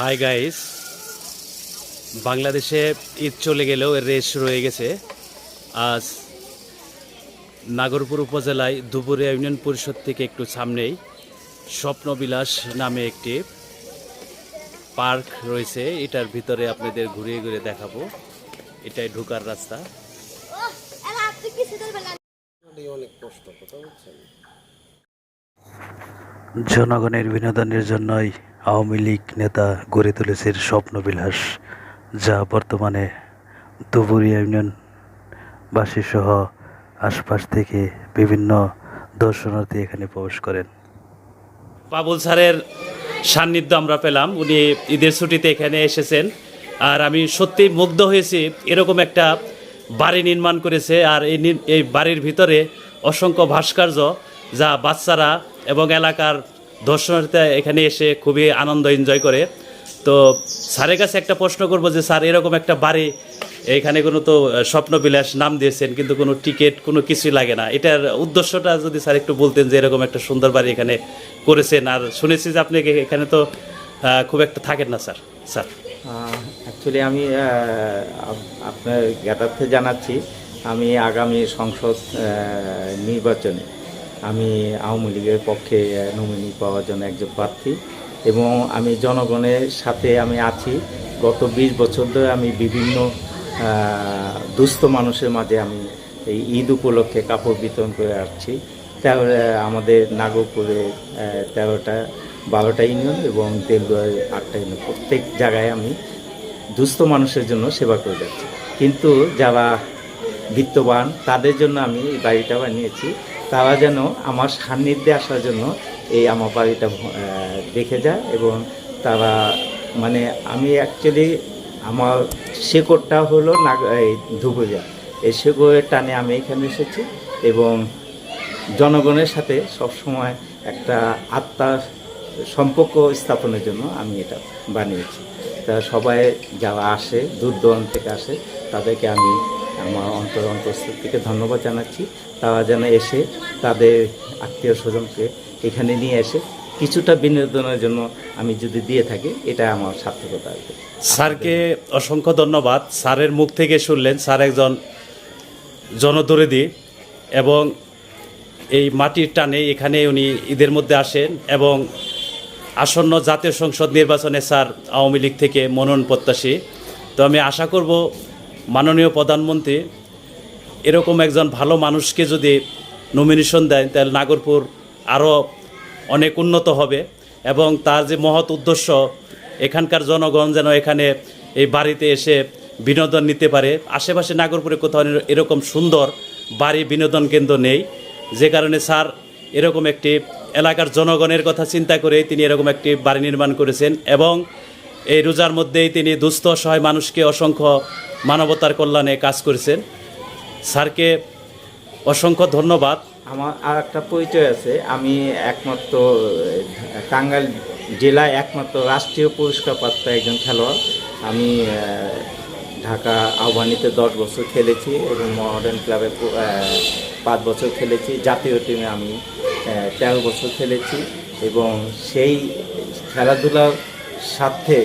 Hi guys বাংলাদেশে ঈদ চলে গেলেও এর রেশ রয়ে গেছে। আজ নাগরপুর উপজেলায় দুপুরে ইউনিয়ন পরিষদ থেকে একটু সামনেই স্বপ্নবিলাস নামে একটি পার্ক রয়েছে। এটার ভিতরে আপনাদের ঘুরিয়ে ঘুরে দেখাবো। এটাই ঢোকার রাস্তা। জনগণের বিনোদনের জন্যই আওয়ামী লীগ নেতা গড়ে তুলেছে স্বপ্নবিলাস, যা বর্তমানে দুবুরিয়া ইউনিয়নবাসী সহ আশপাশ থেকে বিভিন্ন দর্শনার্থী এখানে প্রবেশ করেন। বাবুল স্যারের সান্নিধ্য আমরা পেলাম। উনি ঈদের ছুটিতে এখানে এসেছেন। আর আমি সত্যি মুগ্ধ হয়েছি, এরকম একটা বাড়ি নির্মাণ করেছে। আর এই এই বাড়ির ভিতরে অসংখ্য ভাস্কর্য, যা বাচ্চারা এবং এলাকার দর্শনার্থীরা এখানে এসে খুবই আনন্দ এনজয় করে। তো স্যারের কাছে একটা প্রশ্ন করব যে, স্যার, এরকম একটা বাড়ি, এখানে কোনো তো স্বপ্নবিলাস নাম দিয়েছেন, কিন্তু কোনো টিকিট, কোনো কিছুই লাগে না। এটার উদ্দেশ্যটা যদি স্যার একটু বলতেন যে, এরকম একটা সুন্দর বাড়ি এখানে করেছেন। আর শুনেছি যে, আপনি এখানে তো খুব একটা থাকেন না, স্যার। স্যার। অ্যাকচুয়ালি আমি আপনার জ্ঞাতার্থে জানাচ্ছি, আমি আগামী সংসদ নির্বাচনে। আমি আওয়ামী লীগের পক্ষে নমিনি পাওয়ার জন্য একজন প্রার্থী এবং আমি জনগণের সাথে আমি আছি। গত বিশ বছর ধরে আমি বিভিন্ন দুস্থ মানুষের মাঝে আমি এই ঈদ উপলক্ষে কাপড় বিতরণ করে আসছি। তেরো আমাদের নাগরপুরে তেরোটা, বারোটা ইউনিয়ন এবং তেলুয়ায় আটটা ইউনিয়ন। প্রত্যেক জায়গায় আমি দুস্থ মানুষের জন্য সেবা করে যাচ্ছি। কিন্তু যারা বিত্তবান, তাদের জন্য আমি এই বাড়িটা বানিয়েছি। তারা যেন আমার সান্নিধ্যে আসার জন্য এই আমার বাড়িটা দেখে যায় এবং তারা মানে আমি অ্যাকচুয়ালি আমার শেকড়টা হলো নাগ এই ধুবুরিয়া এই শেকড়ের টানে আমি এখানে এসেছি এবং জনগণের সাথে সবসময় একটা আত্মার সম্পর্ক স্থাপনের জন্য আমি এটা বানিয়েছি। তা সবাই যারা আসে দূর দূরান্ত থেকে আসে, তাদেরকে আমি আমার অন্তর অন্তঃস্থল থেকে ধন্যবাদ জানাচ্ছি। তারা যেন এসে তাদের আত্মীয় স্বজনকে এখানে নিয়ে এসে কিছুটা বিনোদনের জন্য আমি যদি দিয়ে থাকি, এটা আমার সার্থকতা কি। স্যারকে অসংখ্য ধন্যবাদ। স্যারের মুখ থেকে শুনলেন, স্যার একজন জনদরদি এবং এই মাটির টানে এখানে উনি ঈদের মধ্যে আসেন এবং আসন্ন জাতীয় সংসদ নির্বাচনে স্যার আওয়ামী লীগ থেকে মনোনয়ন প্রত্যাশী। তো আমি আশা করব মাননীয় প্রধানমন্ত্রী, এরকম একজন ভালো মানুষকে যদি নমিনেশন দেন তাহলে নাগরপুর আরও অনেক উন্নত হবে এবং তার যে মহৎ উদ্দেশ্য, এখানকার জনগণ যেন এখানে এই বাড়িতে এসে বিনোদন নিতে পারে। আশেপাশে নাগরপুরে কোথাও এরকম সুন্দর বাড়ি বিনোদন কেন্দ্র নেই। যে কারণে স্যার, এরকম একটি এলাকার জনগণের কথা চিন্তা করে তিনি এরকম একটি বাড়ি নির্মাণ করেছেন এবং এই রোজার মধ্যেই তিনি দুস্থ সহায় মানুষকে অসংখ্য মানবতার কল্যাণে কাজ করেছেন। স্যারকে অসংখ্য ধন্যবাদ। আমার আর একটা পরিচয় আছে আমি একমাত্র টাঙ্গাইল জেলায় একমাত্র রাষ্ট্রীয় পুরস্কার প্রাপ্ত একজন খেলোয়াড়। আমি ঢাকা আহ্বানিতে দশ বছর খেলেছি এবং মডার্ন ক্লাবে পাঁচ বছর খেলেছি। জাতীয় টিমে আমি তেরো বছর খেলেছি এবং সেই খেলাধুলার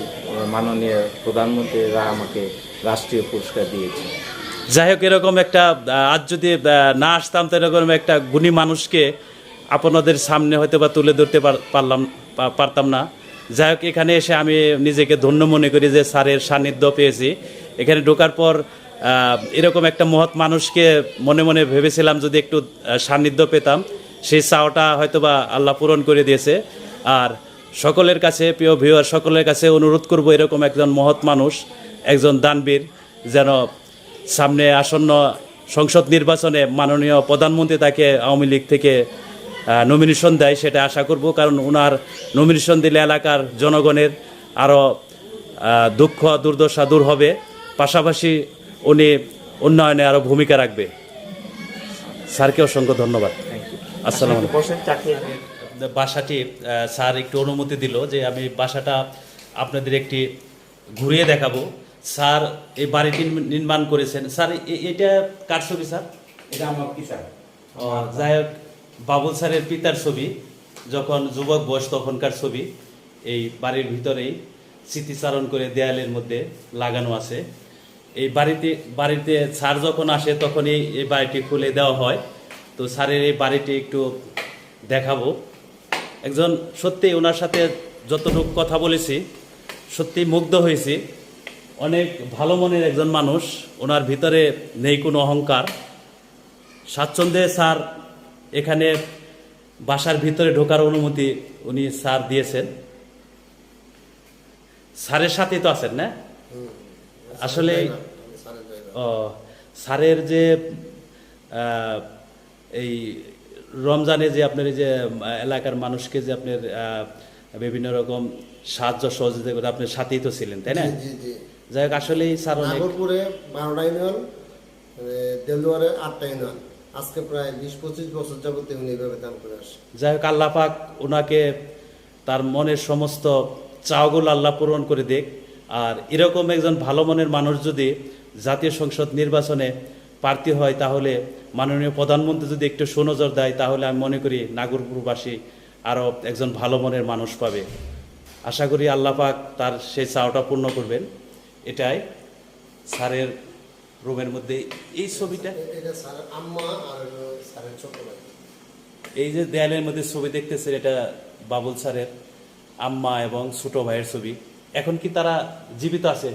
আহ, মাননীয় প্রধানমন্ত্রীরা আমাকে রাষ্ট্রীয় পুরস্কার দিয়েছে। যাই হোক, এরকম একটা আজ যদি না আসতাম, তো এরকম একটা গুণী মানুষকে আপনাদের সামনে হয়তো বা তুলে ধরতে পারলাম পারতাম না। যাই হোক, এখানে এসে আমি নিজেকে ধন্য মনে করি যে স্যারের সান্নিধ্য পেয়েছি। এখানে ঢোকার পর এরকম একটা মহৎ মানুষকে মনে মনে ভেবেছিলাম যদি একটু সান্নিধ্য পেতাম, সেই চাওয়াটা হয়তো বা আল্লাহ পূরণ করে দিয়েছে। আর সকলের কাছে, প্রিয় ভিউয়ার, সকলের কাছে অনুরোধ করব এরকম একজন মহৎ মানুষ একজন দানবীর যেন সামনে আসন্ন সংসদ নির্বাচনে মাননীয় প্রধানমন্ত্রী তাকে আওয়ামী লীগ থেকে নমিনেশন দেয় সেটা আশা করব কারণ ওনার নমিনেশন দিলে এলাকার জনগণের আরও দুঃখ দুর্দশা দূর হবে। পাশাপাশি উনি উন্নয়নে আরও ভূমিকা রাখবে। স্যারকে অসংখ্য ধন্যবাদ। আসসালামু বাসাটি স্যার একটু অনুমতি দিল যে আমি বাসাটা আপনাদের একটি ঘুরিয়ে দেখাবো। স্যার এই বাড়িটি নির্মাণ করেছেন। স্যার এটা কার ছবি স্যার? এটা আমার কি স্যার? ও, যাই হোক বাবুল স্যারের পিতার ছবি যখন যুবক বয়স তখনকার ছবি এই বাড়ির ভিতরেই স্মৃতিচারণ করে দেয়ালের মধ্যে লাগানো আছে। এই বাড়িতে বাড়িতে স্যার যখন আসে তখনই এই বাড়িটি খুলে দেওয়া হয়। তো স্যারের এই বাড়িটি একটু দেখাবো। একজন সত্যি ওনার সাথে যতটুকু কথা বলেছি সত্যি মুগ্ধ হয়েছি। অনেক ভালো মনের একজন মানুষ, ওনার ভিতরে নেই কোনো অহংকার। স্বাচ্ছন্দ্যে স্যার এখানে বাসার ভিতরে ঢোকার অনুমতি উনি স্যার দিয়েছেন। স্যারের সাথেই তো আছেন, না? আসলে, ও, স্যারের যে এই রমজানে যে আপনার এই যে এলাকার মানুষকে যে আপনার বিভিন্ন রকম সাহায্য সহযোগিতা করে, আপনার সাথেই তো ছিলেন, তাই না? যাই হোক আসলেই স্যার নাগরপুরে বারোটা ইউনিয়ন মানে দেলদুয়ারে আটটা ইউনিয়ন। আজকে প্রায় বিশ পঁচিশ বছর যাবতীয় উনি এভাবে দান করে আসে যাই হোক আল্লাহ পাক ওনাকে তার মনের সমস্ত চাওগুলো আল্লাহ পূরণ করে দিক। আর এরকম একজন ভালো মনের মানুষ যদি জাতীয় সংসদ নির্বাচনে প্রার্থী হয় তাহলে মাননীয় প্রধানমন্ত্রী যদি একটু সুনজর দেয় তাহলে আমি মনে করি নাগরপুরবাসী আরও একজন ভালো মনের মানুষ পাবে। আশা করি আল্লাহ পাক তার সেই চাওটা পূর্ণ করবেন। এটাই স্যারের রুমের মধ্যে এই ছবিটা। এই যে দেয়ালের মধ্যে ছবি দেখতেছেন এটা বাবুল স্যারের আম্মা এবং ছোট ভাইয়ের ছবি। এখন কি তারা জীবিত আছে?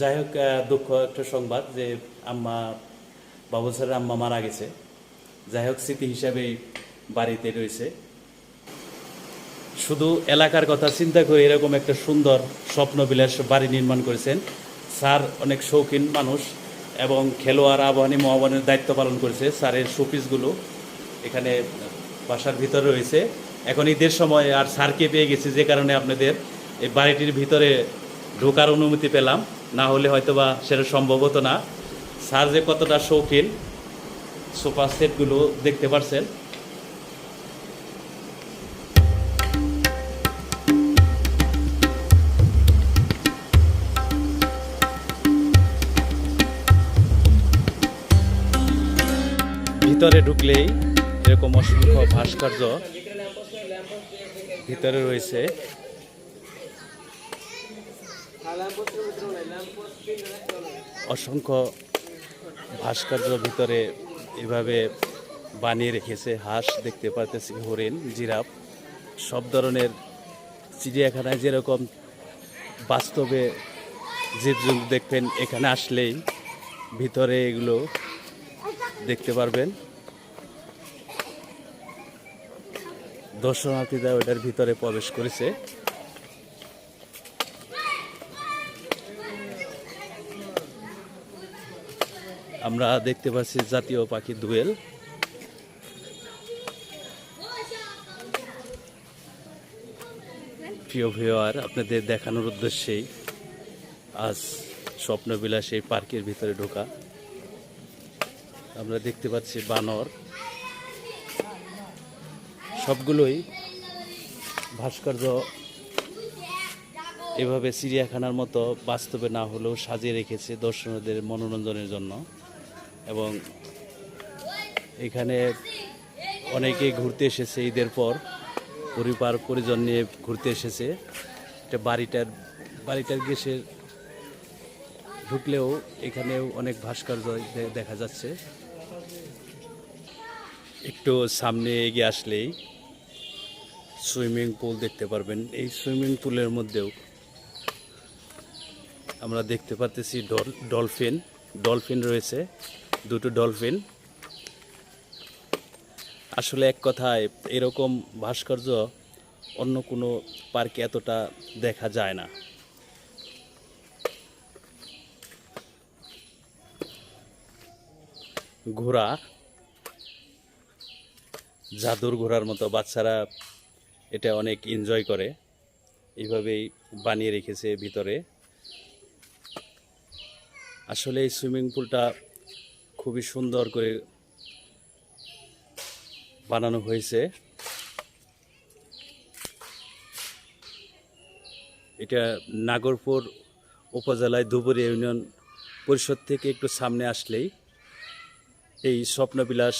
যাই হোক দুঃখ একটা সংবাদ যে আম্মা বাবুল স্যারের আম্মা মারা গেছে। যাই হোক স্মৃতি হিসাবেই বাড়িতে রয়েছে। শুধু এলাকার কথা চিন্তা করে এরকম একটা সুন্দর স্বপ্নবিলাস বাড়ি নির্মাণ করেছেন। স্যার অনেক শৌখিন মানুষ এবং খেলোয়াড় আবাহনী মহাবানের দায়িত্ব পালন করেছে। স্যারের শোপিসগুলো এখানে বাসার ভিতরে রয়েছে। এখন ঈদের সময় আর স্যারকে পেয়ে গেছি যে কারণে আপনাদের এই বাড়িটির ভিতরে ঢোকার অনুমতি পেলাম। না হলে হয়তোবা সেটা সম্ভব হতো না। স্যার যে কতটা শৌখিন, সোফা সেটগুলো দেখতে পারছেন। ভিতরে ঢুকলেই এরকম অসংখ্য ভাস্কর্য ভিতরে রয়েছে। অসংখ্য ভাস্কর্য ভিতরে এভাবে বানিয়ে রেখেছে, হাঁস দেখতে পাচ্ছি হরিণ, জিরাফ, সব ধরনের চিড়িয়াখানায় যেরকম বাস্তবে জীবজন্তু দেখবেন, এখানে আসলেই ভিতরে এগুলো দেখতে পারবেন। দর্শনার্থীরা ওটার ভিতরে প্রবেশ করেছে। আমরা দেখতে পাচ্ছি জাতীয় পাখি দুয়েল। প্রিয় ভিওয়ার আপনাদের দেখানোর উদ্দেশ্যেই আজ স্বপ্নবিলাস এই পার্কের ভিতরে ঢোকা। আমরা দেখতে পাচ্ছি বানর। সবগুলোই ভাস্কর্য এভাবে চিড়িয়াখানার মতো বাস্তবে না হলেও সাজিয়ে রেখেছে দর্শকদের মনোরঞ্জনের জন্য। এবং এখানে অনেকে ঘুরতে এসেছে ঈদের পর। পরিবার, পরিজন নিয়ে ঘুরতে এসেছে। এটা বাড়িটার বাড়িটার গেসের ঢুকলেও এখানেও অনেক ভাস্কর্য দেখা যাচ্ছে। একটু সামনে এগিয়ে আসলেই সুইমিং পুল দেখতে পারবেন। এই সুইমিং পুলের মধ্যেও আমরা দেখতে পাচ্ছি ডল- ডলফিন ডলফিন রয়েছে, দুটো ডলফিন। আসলে এক কথায়, এরকম ভাস্কর্য অন্য কোনো পার্কে এতটা দেখা যায় না। ঘোড়া, জাদুর ঘোড়ার মতো বাচ্চারা এটা অনেক এনজয় করে। এইভাবেই বানিয়ে রেখেছে ভিতরে। আসলে এই সুইমিং পুলটা খুবই সুন্দর করে বানানো হয়েছে। এটা নাগরপুর উপজেলায় ধুবুরি ইউনিয়ন পরিষদ থেকে একটু সামনে আসলেই এই স্বপ্নবিলাস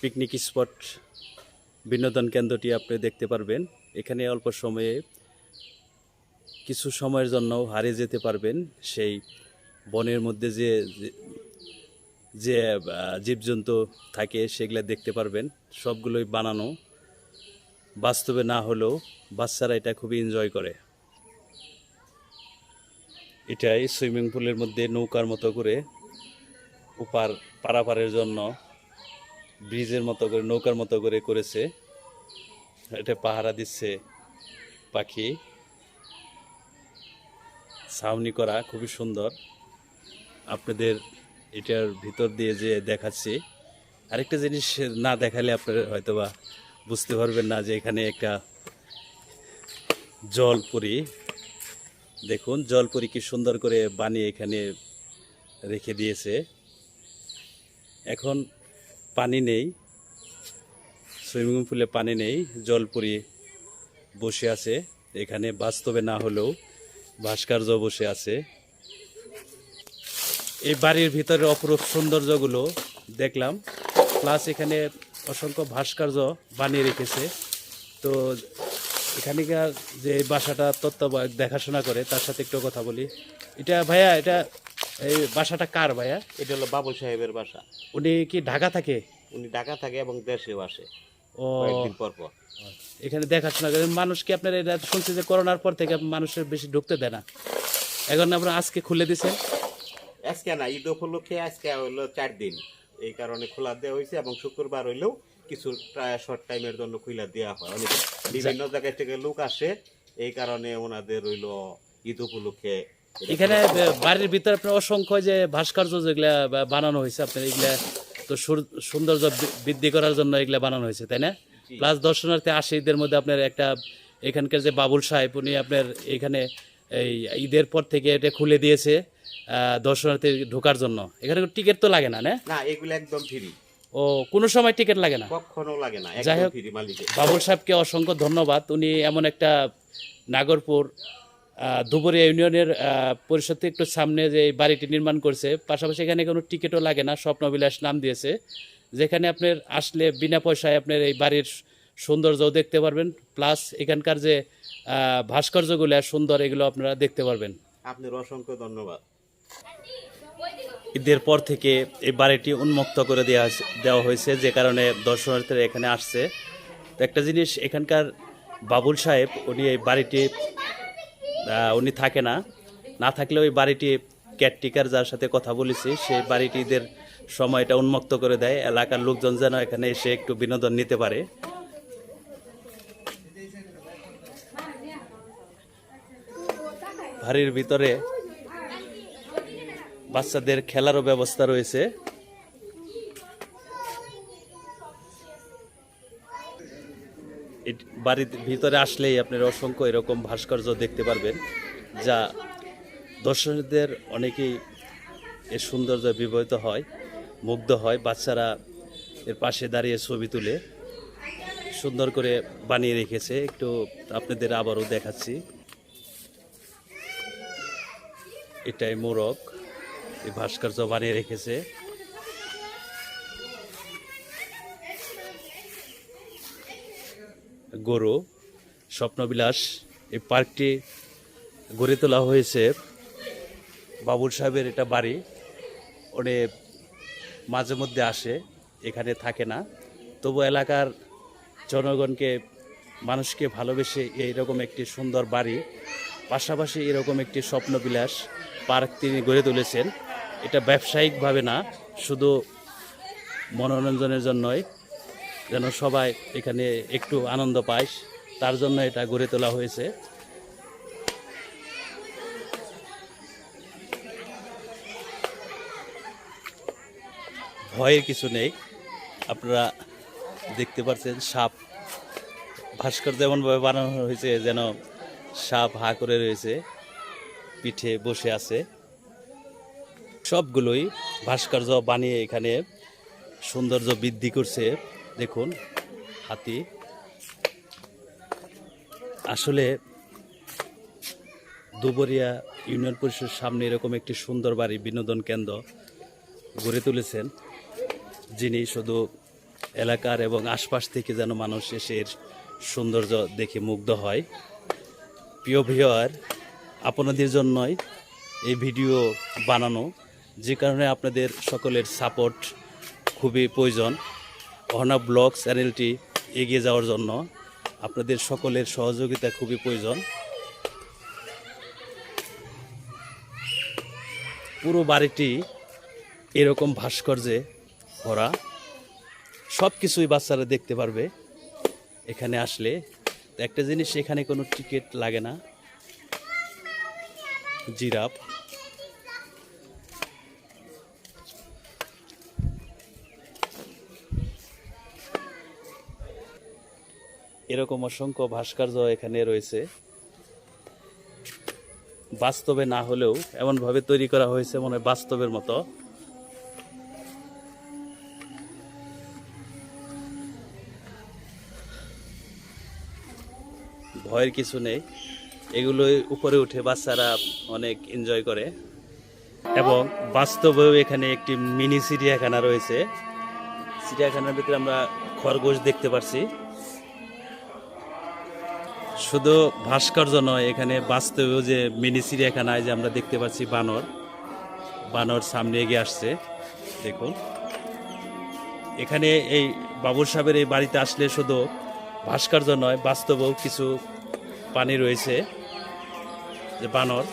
পিকনিক স্পট বিনোদন কেন্দ্রটি আপনি দেখতে পারবেন। এখানে অল্প সময়ে কিছু সময়ের জন্য হারিয়ে যেতে পারবেন সেই বনের মধ্যে যে, যে- জীবজন্তু থাকে সেগুলো দেখতে পারবেন। সবগুলোই বানানো। বাস্তবে না হলেও বাচ্চারা এটা খুবই এনজয় করে। এটাই সুইমিং পুলের মধ্যে নৌকার মতো করে উপার, পারাপারের জন্য ব্রিজের মতো করে, নৌকার মতো করে করেছে। এটা পাহারা দিচ্ছে পাখি। ছাউনি করা খুবই সুন্দর। আপনাদের এটার ভিতর দিয়ে যে দেখাচ্ছি, আরেকটা জিনিস না দেখালে আপনারা হয়তোবা বুঝতে পারবেন না যে এখানে একটা জলপুরি। দেখুন, জলপুরি কি সুন্দর করে বানিয়ে এখানে রেখে দিয়েছে। এখন পানি নেই, সুইমিং পুলে পানি নেই, জল জলপুরি বসে আছে। এখানে বাস্তবে না হলেও ভাস্কর্য বসে আছে। এই বাড়ির ভিতরে অপরূপ সৌন্দর্যগুলো দেখলাম, প্লাস এখানে অসংখ্য ভাস্কর্য বানিয়ে রেখেছে। তো এখানকার যে বাসাটা তত্ত্বাবধায়ক দেখাশোনা করে, তার সাথে একটু কথা বলি। এটা ভাইয়া, এটা এই বাসাটা কার ভাইয়া? এটা হলো বাবুল সাহেবের বাসা। উনি কি ঢাকা থাকে? উনি ঢাকা থাকে এবং দেশেও আসে। ও। কয়েকদিন পর পর। এখানে দেখাশোনা করেন মানুষ কি আপনার এটা শুনছি যে করোনার পর থেকে মানুষের বেশি ঢুকতে দেয় না? এখন আপনার আজকে খুলে দিছেন আজকে না ঈদ উপলক্ষে আজকে হলো চার দিন। এই কারণে খোলা দেওয়া হয়েছে এবং শুক্রবার হইলেও কিছু প্রায় শর্ট টাইমের জন্য খুলা দেওয়া হয়। অনেক বিভিন্ন জায়গা থেকে লোক আসে। এই কারণে ওনাদের হইল ঈদ উপলক্ষে এখানে। বাড়ির ভিতরে আপনার অসংখ্য যে ভাস্কর্য যেগুলা বানানো হয়েছে আপনার এগুলা তো সৌন্দর্য বৃদ্ধি করার জন্য এগুলা বানানো হয়েছে তাই না? প্লাস দর্শনার্থী আসে ঈদের মধ্যে আপনার একটা এখানকার যে বাবুল সাহেব উনি আপনার এখানে এই ঈদের পর থেকে এটা খুলে দিয়েছে দর্শনার্থী ঢোকার জন্য। এখানে টিকিট তো লাগে না না? এগুলো একদম ফ্রি ও কোনো সময় টিকিট লাগে না? কখনো লাগে না যাই হোক, বাবুল সাহেবকে অসংখ্য ধন্যবাদ। উনি এমন একটা নাগরপুর ধুবুরিয়া ইউনিয়নের পরিষদ একটু সামনে যে এই বাড়িটি নির্মাণ করছে পাশাপাশি এখানে কোনো টিকিটও লাগে না স্বপ্নবিলাস নাম দিয়েছে। যেখানে আপনার আসলে বিনা পয়সায় আপনার এই বাড়ির সৌন্দর্যও দেখতে পারবেন প্লাস এখানকার যে ভাস্কর্যগুলো সুন্দর এগুলো আপনারা দেখতে পারবেন। আপনার অসংখ্য ধন্যবাদ। ঈদের পর থেকে এই বাড়িটি উন্মুক্ত করে দেওয়া হয়েছে- দেওয়া হয়েছে যে কারণে দর্শনার্থীরা এখানে আসছে। তো একটা জিনিস এখানকার বাবুল সাহেব উনি এই বাড়িটি উনি থাকে না। না থাকলে ওই বাড়িটি কেয়ারটেকার যার সাথে কথা বলেছি সেই বাড়িটিদের সময়টা উন্মুক্ত করে দেয়। এলাকার লোকজন যেন এখানে এসে একটু বিনোদন নিতে পারে। বাড়ির ভিতরে বাচ্চাদের খেলারও ব্যবস্থা রয়েছে। বাড়ির ভিতরে আসলেই আপনার অসংখ্য এরকম ভাস্কর্য দেখতে পারবেন, যা দর্শকদের অনেকেই এর সৌন্দর্য বিবাহিত হয়, মুগ্ধ হয়, বাচ্চারা এর পাশে দাঁড়িয়ে ছবি তুলে সুন্দর করে বানিয়ে রেখেছে। একটু আপনাদের আবারও দেখাচ্ছি। এটাই মোরগ, এই ভাস্কর্য বানিয়ে রেখেছে। গরু, স্বপ্নবিলাস, এই পার্কটি গড়ে তোলা হয়েছে। বাবুল সাহেবের এটা বাড়ি, উনি মাঝে মধ্যে আসে, এখানে থাকে না। তবু এলাকার জনগণকে, মানুষকে ভালোবেসে এইরকম একটি সুন্দর বাড়ি, পাশাপাশি এরকম একটি স্বপ্নবিলাস পার্ক তিনি গড়ে তুলেছেন। এটা ব্যবসায়িকভাবে না, শুধু মনোরঞ্জনের জন্যই যেন সবাই এখানে একটু আনন্দ পায়। তার জন্য এটা গড়ে তোলা হয়েছে। ভয়ের কিছু নেই। আপনারা দেখতে পাচ্ছেন সাপ ভাস্কর যেমনভাবে বানানো হয়েছে যেন সাপ হা করে রয়েছে, পিঠে বসে আছে। সবগুলোই ভাস্কর্য বানিয়ে এখানে সৌন্দর্য বৃদ্ধি করছে। দেখুন, হাতি। আসলে দুবরিয়া ইউনিয়ন পরিষদের সামনে এরকম একটি সুন্দর বাড়ি, বিনোদন কেন্দ্র গড়ে তুলেছেন, যিনি শুধু এলাকার এবং আশপাশ থেকে যেন মানুষ এসে সৌন্দর্য দেখে মুগ্ধ হয়। প্রিয় ভিওয়ার আপনাদের জন্যই এই ভিডিও বানানো, যে কারণে আপনাদের সকলের সাপোর্ট খুবই প্রয়োজন। অহনা ব্লগ চ্যানেলটি এগিয়ে যাওয়ার জন্য আপনাদের সকলের সহযোগিতা খুবই প্রয়োজন। পুরো বাড়িটি এরকম ভাস্কর্যে ভরা। সব কিছুই বাচ্চারা দেখতে পারবে এখানে আসলে। একটা জিনিস এখানে কোনো টিকিট লাগে না। জিরাফ। এরকম অসংখ্য ভাস্কর্য এখানে রয়েছে। বাস্তবে না হলেও এমনভাবে তৈরি করা হয়েছে মনে বাস্তবের মতো। ভয়ের কিছু নেই। এগুলো উপরে উঠে বাচ্চারা অনেক এনজয় করে। এবং বাস্তবেও এখানে একটি মিনি চিড়িয়াখানা রয়েছে। চিড়িয়াখানার ভিতরে আমরা খরগোশ দেখতে পাচ্ছি শুধু ভাস্কর্য নয়, এখানে বাস্তবেও যে মিনি চিড়িয়াখানায় যে আমরা দেখতে পাচ্ছি বানর বানর সামনে এগিয়ে আসছে, দেখুন। এখানে এই বাবুর সাহেবের এই বাড়িতে আসলে শুধু ভাস্কর্য নয়, বাস্তবেও কিছু পানি রয়েছে, যে বানর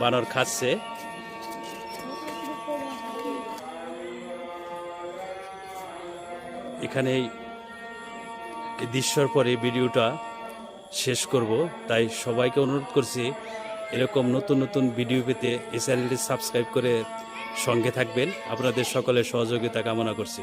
বানর খাচ্ছে। এখানে এই দৃশ্যর পরে ভিডিওটা শেষ করব। তাই সবাইকে অনুরোধ করছি, এরকম নতুন নতুন ভিডিও পেতে এই চ্যানেলটি সাবস্ক্রাইব করে সঙ্গে থাকবেন। আপনাদের সকলের সহযোগিতা কামনা করছি।